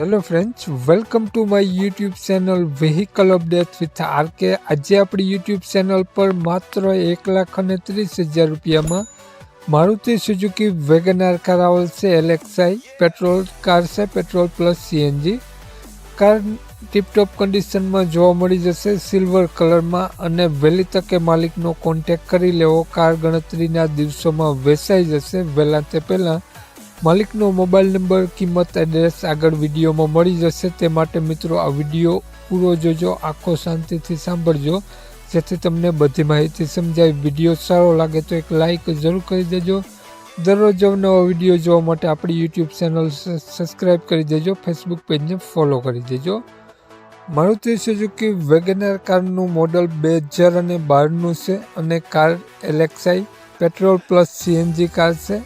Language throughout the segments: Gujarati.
Hello friends welcome to my YouTube channel vehicle update with RK આજે આપણી યુટ્યુબ ચેનલ પર માત્ર એક લાખ અને ત્રીસ હજાર રૂપિયામાં મારુતિ સુઝુકી વેગનાર કાર આવેલ છે એલેક્સાઈ પેટ્રોલ કાર છે petrol plus CNG car tiptop કન્ડિશનમાં જોવા મળી જશે સિલ્વર કલરમાં અને વહેલી તકે માલિકનો કોન્ટેક કરી લેવો. કાર ગણતરીના દિવસોમાં વેચાઈ જશે. વહેલા તે પહેલાં માલિકનો મોબાઈલ નંબર, કિંમત, એડ્રેસ આગળ વિડીયોમાં મળી જશે. તે માટે મિત્રો, આ વીડિયો પૂરો જોજો, આખો શાંતિથી સાંભળજો, જેથી તમને બધી માહિતી સમજાય. વીડિયો સારો લાગે તો એક લાઇક જરૂર કરી દેજો. દરરોજ નવો વીડિયો જોવા માટે આપણી યુટ્યુબ ચેનલ સબસ્ક્રાઈબ કરી દેજો, ફેસબુક પેજને ફોલો કરી દેજો. મારુતિ સુઝુકી વેગેનર કારનું મોડલ બે હજાર અને બારનું છે અને car LXI petrol plus CNG car છે.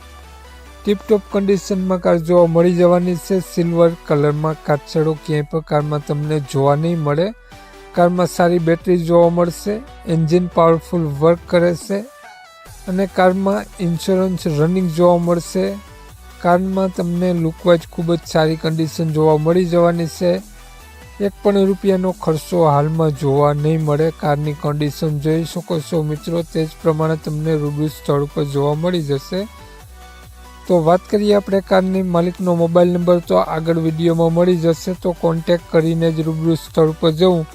ટીપટોપ કન્ડિશનમાં કાર જોવા મળી જવાની છે. સિલ્વર કલરમાં કાચડો ક્યાંય પણ કારમાં તમને જોવા નહીં મળે. કારમાં સારી બેટરી જોવા મળશે. એન્જિન પાવરફુલ વર્ક કરે છે. અને કારમાં ઇન્સ્યોરન્સ રનિંગ જોવા મળશે. કારમાં તમને લુકવાઇઝ ખૂબ જ સારી કન્ડિશન જોવા મળી જવાની છે. એક પણ રૂપિયાનો ખર્ચો હાલમાં જોવા નહીં મળે. કારની કન્ડિશન જોઈ શકો છો મિત્રો. તે જ પ્રમાણે તમને રૂબરૂ સ્થળ પર જોવા મળી જશે. તો વાત કરીએ આપણે કારની માલિકનો મોબાઈલ નંબર. તો આગળ વિડીયોમાં મળી જશે, તો કોન્ટેક કરીને જ રૂબરૂ સ્થળ પર જવું.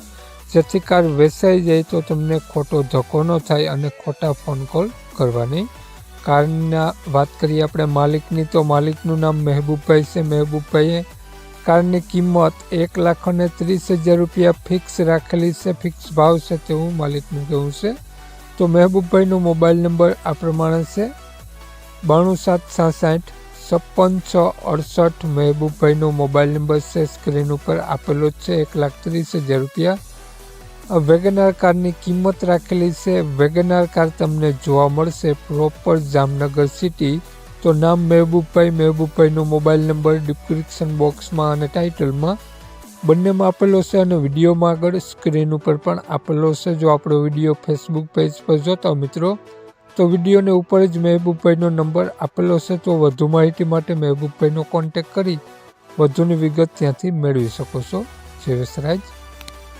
જેથી કાર વેચાઈ જાય તો તમને ખોટો ધક્કો ન થાય અને ખોટા ફોન કોલ કરવાની. કારના વાત કરીએ આપણે માલિકની, તો માલિકનું નામ મહેબૂબભાઈ છે. મહેબૂબભાઈએ કારની કિંમત એક લાખ અને ત્રીસ હજાર રૂપિયા ફિક્સ રાખેલી છે. ફિક્સ ભાવ છે તેવું માલિકનું કહેવું છે. તો મહેબૂબભાઈનો મોબાઈલ નંબર આ પ્રમાણે છે. બાણું સાત સાસઠ, છપ્પન છ અડસઠ મહેબૂબભાઈનો મોબાઈલ નંબર છે. સ્ક્રીન ઉપર આપેલો છે, એક લાખ ત્રીસ હજાર રૂપિયા. વેગનાર કારની કિંમત રાખેલી છે. વેગનાર કાર તમને જોવા મળશે પ્રોપર જામનગર સિટી. તો નામ મહેબૂબભાઈ, મહેબૂબભાઈનો મોબાઈલ નંબર ડિસ્ક્રિપ્શન બોક્સમાં અને ટાઇટલમાં. બંનેમાં આપેલો છે અને વિડીયોમાં આગળ સ્ક્રીન ઉપર પણ આપેલો છે. જો આપણો વીડિયો ફેસબુક પેજ પર જોતા મિત્રો તો વિડીયોની ઉપર જ મહેબૂબભાઈનો નંબર આપેલો છે, તો વધુ માહિતી માટે મહેબૂબભાઈનો કોન્ટેક કરી વધુની વિગત ત્યાંથી મેળવી શકો છો. જય વસરાજ.